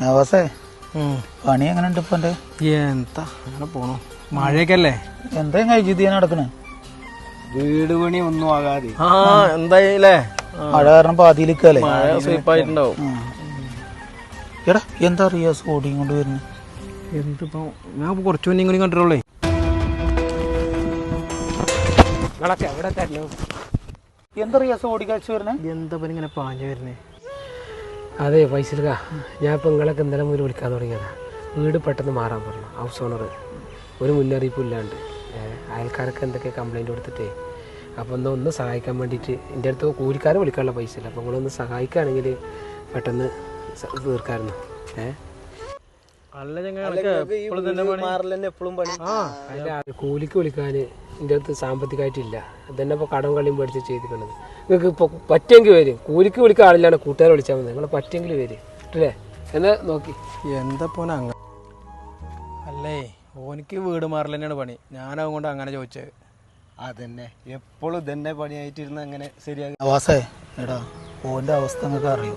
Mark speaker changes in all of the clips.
Speaker 1: നവാസേ പണി എങ്ങനെ ഉണ്ട് ഇപ്പൊ
Speaker 2: എന്താ അങ്ങനെ പോണു. മഴയൊക്കെ അല്ലേ
Speaker 1: എന്താ കഴിച്ചു നടക്കണേ?
Speaker 3: വീട് പണി ഒന്നും ആകാതെ.
Speaker 2: ആ എന്തായില്ലേ
Speaker 1: മഴ കാരണം പാതിയിലേക്കല്ലേ
Speaker 2: മഴ സ്വീപ്പായിട്ടുണ്ടാവും
Speaker 1: എടാ എന്താ അറിയാ സോഡിയും കൊണ്ട് വരുന്നു?
Speaker 2: എന്തിപ്പോ? ഞാൻ കുറച്ചു മുന്നേ ഇങ്ങനെ കണ്ടിട്ടുള്ളേ. നിങ്ങളൊക്കെ എവിടെ തരുന്നു
Speaker 1: എന്താ അറിയാ സോഡി കഴിച്ചു വരണേ
Speaker 2: എന്താ ഇങ്ങനെ പാഞ്ഞു വരുന്നേ?
Speaker 4: അതെ ഫൈസൽക്ക ഞാൻ ഇപ്പം നിങ്ങളൊക്കെ ഇന്നലെ മുതൽ വിളിക്കാൻ തുടങ്ങിയതാ. വീട് പെട്ടെന്ന് മാറാൻ പറഞ്ഞു ഹൗസ് ഓണർ. ഒരു മുന്നറിയിപ്പും ഇല്ലാണ്ട്. അയൽക്കാരൊക്കെ എന്തൊക്കെ കംപ്ലൈന്റ് കൊടുത്തിട്ടേ. അപ്പോൾ ഒന്ന് ഒന്ന് സഹായിക്കാൻ വേണ്ടിയിട്ട് എന്റെ അടുത്ത് കൂലിക്കാരെ വിളിക്കാനുള്ള പൈസ ഇല്ല. അപ്പോൾ നിങ്ങളൊന്ന് സഹായിക്കുകയാണെങ്കിൽ പെട്ടെന്ന് തീർക്കാമായിരുന്നു ഏ? കൂലിക്ക് വിളിക്കാൻ എന്റെ അടുത്ത് സാമ്പത്തികമായിട്ടില്ല. അതന്നെ ഇപ്പോൾ കടം കളിയും പഠിച്ച് ചെയ്തിട്ടുള്ളത് നിങ്ങൾക്ക് ഇപ്പോൾ പറ്റുമെങ്കിൽ വരും. കൂലിക്ക് വിളിക്കാൻ ആളില്ലാണ് കൂട്ടുകാരെ വിളിച്ചാൽ മതി. നിങ്ങൾ പറ്റുമെങ്കിൽ വരും. അല്ലേ എന്നാ നോക്കി.
Speaker 2: എന്താ പോന അങ്ങനെ അല്ലേ ഓനിക്ക് വീട് മാറൽ തന്നെയാണ് പണി. ഞാനത് കൊണ്ട് അങ്ങനെ ചോദിച്ചത്.
Speaker 3: അതന്നെ. എപ്പോഴും ഇതന്നെ പണിയായിട്ടിരുന്ന അങ്ങനെ ശരിയാകും
Speaker 1: ആവാസേ എടാ ഓന്റെ അവസ്ഥ നിങ്ങൾക്ക് അറിയോ?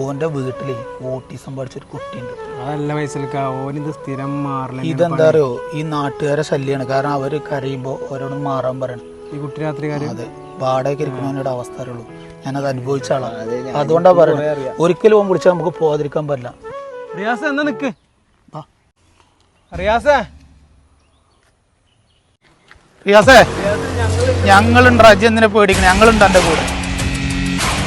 Speaker 1: ഓന്റെ വീട്ടിൽ ഓട്ടിസം കുട്ടിയുണ്ട്.
Speaker 2: അതല്ല വയസ്സിൽക്ക ഓനിത് സ്ഥിരം മാറില്ല
Speaker 1: ഇതെന്താ അറിയോ? ഈ നാട്ടുകാരെ ശല്യാണ്. കാരണം അവർ കരയുമ്പോ ഓരോട് മാറാൻ പറയണം.
Speaker 2: ഈ കുട്ടി രാത്രി
Speaker 1: അതെ. വാടകയ്ക്ക് ഇരിക്കുന്നതിനോട് അവസ്ഥ അറിയുള്ളൂ. ഞാനത് അനുഭവിച്ച ആളാണ് അതുകൊണ്ടാ പറയുന്നത് ഒരിക്കലും ഓൻ വിളിച്ചാൽ നമുക്ക് പോകാതിരിക്കാൻ പറ്റില്ല.
Speaker 2: റിയാസ് എന്നാ നിക്ക്. റിയാസേ?
Speaker 1: റിയാസേ ഞങ്ങളുണ്ട്. രാജ്യം എന്തിനെ പേടിക്കണം? ഞങ്ങളുണ്ട് എന്റെ കൂടെ.